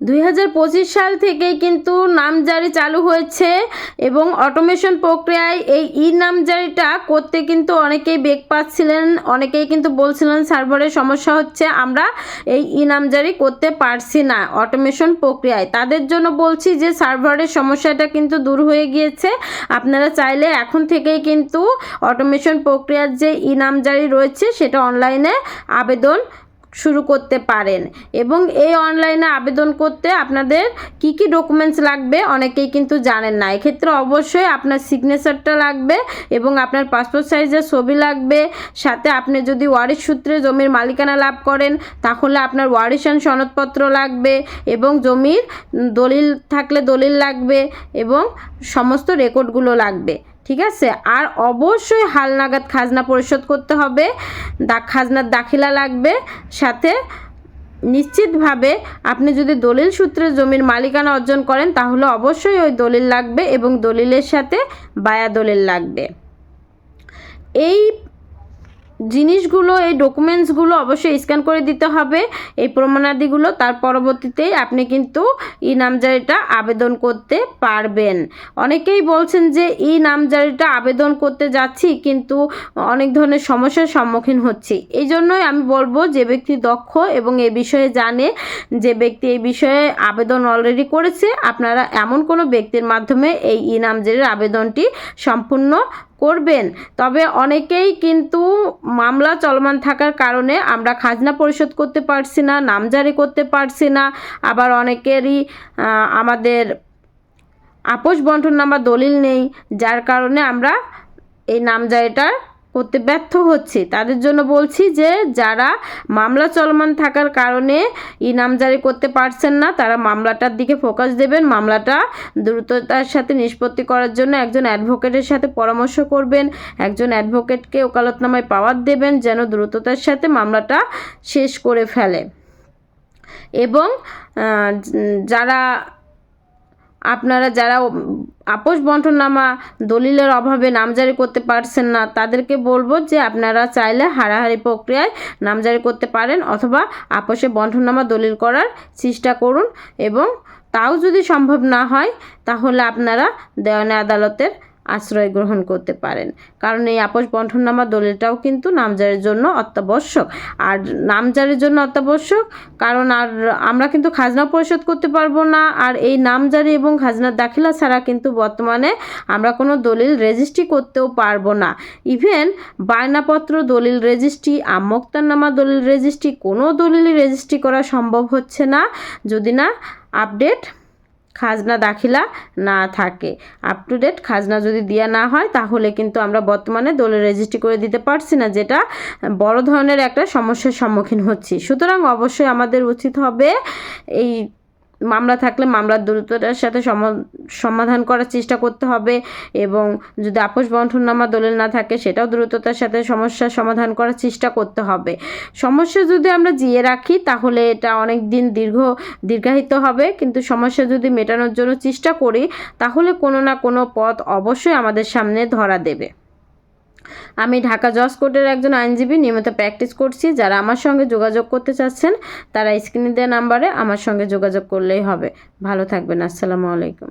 দুই হাজার পঁচিশ সাল থেকেই কিন্তু নামজারি চালু হয়েছে এবং অটোমেশন প্রক্রিয়ায় এই ই নামজারিটা করতে কিন্তু অনেকেই বেগ পাচ্ছিলেন, অনেকেই কিন্তু বলছিলেন সার্ভারের সমস্যা হচ্ছে, আমরা এই ই নামজারি করতে পারছি না অটোমেশন প্রক্রিয়ায়। তাদের জন্য বলছি যে সার্ভারের সমস্যাটা কিন্তু দূর হয়ে গিয়েছে। আপনারা চাইলে এখন থেকেই কিন্তু অটোমেশন প্রক্রিয়ার যে ই নামজারি রয়েছে সেটা অনলাইনে আবেদন শুরু করতে পারেন। এবং এই অনলাইনে আবেদন করতে আপনাদের কি কি ডকুমেন্টস লাগবে অনেকেই কিন্তু জানেন না। এক্ষেত্রে অবশ্যই আপনার সিগনেচারটা লাগবে এবং আপনার পাসপোর্ট সাইজের ছবি লাগবে। সাথে আপনি যদি ওয়ারিশ সূত্রে জমির মালিকানা লাভ করেন, তাহলে আপনার ওয়ারিশান সনদপত্র লাগবে এবং জমির দলিল থাকলে দলিল লাগবে এবং সমস্ত রেকর্ডগুলো লাগবে। ঠিক আছে? আর অবশ্যই হালনাগাদ খাজনা পরিশোধ করতে হবে। দা, খাজনার দাখিলা লাগবে। সাথে নিশ্চিতভাবে আপনি যদি দলিল সূত্রে জমির মালিকানা অর্জন করেন, তাহলে অবশ্যই ওই দলিল লাগবে এবং দলিলের সাথে বায়া দলিল লাগবে। এই জিনিসগুলো, এই ডকুমেন্টসগুলো অবশ্যই স্ক্যান করে দিতে হবে, এই প্রমাণাদিগুলো। তার পরবর্তীতেই আপনি কিন্তু ই নামজারিটা আবেদন করতে পারবেন। অনেকেই বলছেন যে ই নামজারিটা আবেদন করতে যাচ্ছি, কিন্তু অনেক ধরনের সমস্যার সম্মুখীন হচ্ছি। এই জন্যই আমি বলব, যে ব্যক্তি দক্ষ এবং এ বিষয়ে জানে, যে ব্যক্তি এই বিষয়ে আবেদন অলরেডি করেছে, আপনারা এমন কোনো ব্যক্তির মাধ্যমে এই ই নামজারির আবেদনটি সম্পূর্ণ করবেন। তবে অনেকেই কিন্তু মামলা চলমান থাকার কারণে আমরা খাজনা পরিশোধ করতে পারছি না নামজারি করতে পারছি না। আবার অনেকেরই আমাদের আপোষ বন্টন নামা দলিল নেই, যার কারণে আমরা এই নামজারিটার করতে ব্যর্থ হচ্ছে। তাদের জন্য বলছি যে, যারা মামলা চলমান থাকার কারণে ইনাম জারি করতে পারছেন না, তারা মামলাটার দিকে ফোকাস দেবেন। মামলাটা দ্রুততার সাথে নিষ্পত্তি করার জন্য একজন অ্যাডভোকেটের সাথে পরামর্শ করবেন। একজন অ্যাডভোকেটকে ওকালতনামায় পাওয়ার দেবেন, যেন দ্রুততার সাথে মামলাটা শেষ করে ফেলে। এবং যারা আপনারা যারা আপোষ বন্টনামা দলিলের অভাবে নামজারি করতে পারছেন না, তাদেরকে বলব যে আপনারা চাইলে হারাহারি প্রক্রিয়ায় নামজারি করতে পারেন অথবা আপোষে বন্টনামা দলিল করার চেষ্টা করুন এবং তাও যদি সম্ভব না হয়, তাহলে আপনারা দেওয়ানি আদালতের আশ্রয় গ্রহণ করতে পারেন। কারণ এই আপোষ বন্ঠননামা দলিলটাও কিন্তু নামজারের জন্য অত্যাবশ্যক। আর নামজারের জন্য অত্যাবশ্যক, কারণ আর আমরা কিন্তু খাজনা পরিশোধ করতে পারব না। আর এই নামজারি এবং খাজনার দাখিলা ছাড়া কিন্তু বর্তমানে আমরা কোনো দলিল রেজিস্ট্রি করতেও পারব না। ইভেন বায়নাপত্র দলিল রেজিস্ট্রি আমোক্তারনামা দলিল রেজিস্ট্রি, কোনো দলিলই রেজিস্ট্রি করা সম্ভব হচ্ছে না। যদি না, আপডেট খাজনা দাখিলা না থাকে। আপ টু ডেট খাজনা যদি দেওয়া না হয়, তাহলে কিন্তু আমরা বর্তমানে দলে রেজিস্ট্রি করে দিতে পারছি না, যেটা বড় ধরনের একটা সমস্যার সম্মুখীন হচ্ছি। সুতরাং অবশ্যই আমাদের উচিত হবে এই মামলা থাকলে মামলার দ্রুততার সাথে সমাধান করার চেষ্টা করতে হবে এবং যদি আপোষ বন্ঠননামা দলিল না থাকে সেটাও দ্রুততার সাথে সমস্যার সমাধান করার চেষ্টা করতে হবে। সমস্যা যদি আমরা জিয়ে রাখি তাহলে এটা অনেক দিন দীর্ঘ, দীর্ঘায়িত হবে। কিন্তু সমস্যা যদি মেটানোর জন্য চেষ্টা করি তাহলে কোনো না কোনো পথ অবশ্যই আমাদের সামনে ধরা দেবে। আমি ঢাকা জজ কোর্টের একজন আইনজীবী নিয়মিত প্র্যাকটিস করছি। যারা আমার সঙ্গে যোগাযোগ করতে চাচ্ছেন, তারা স্ক্রিনে দেওয়া নাম্বারে আমার সঙ্গে যোগাযোগ করলেই হবে। ভালো থাকবেন, আসসালামু আলাইকুম।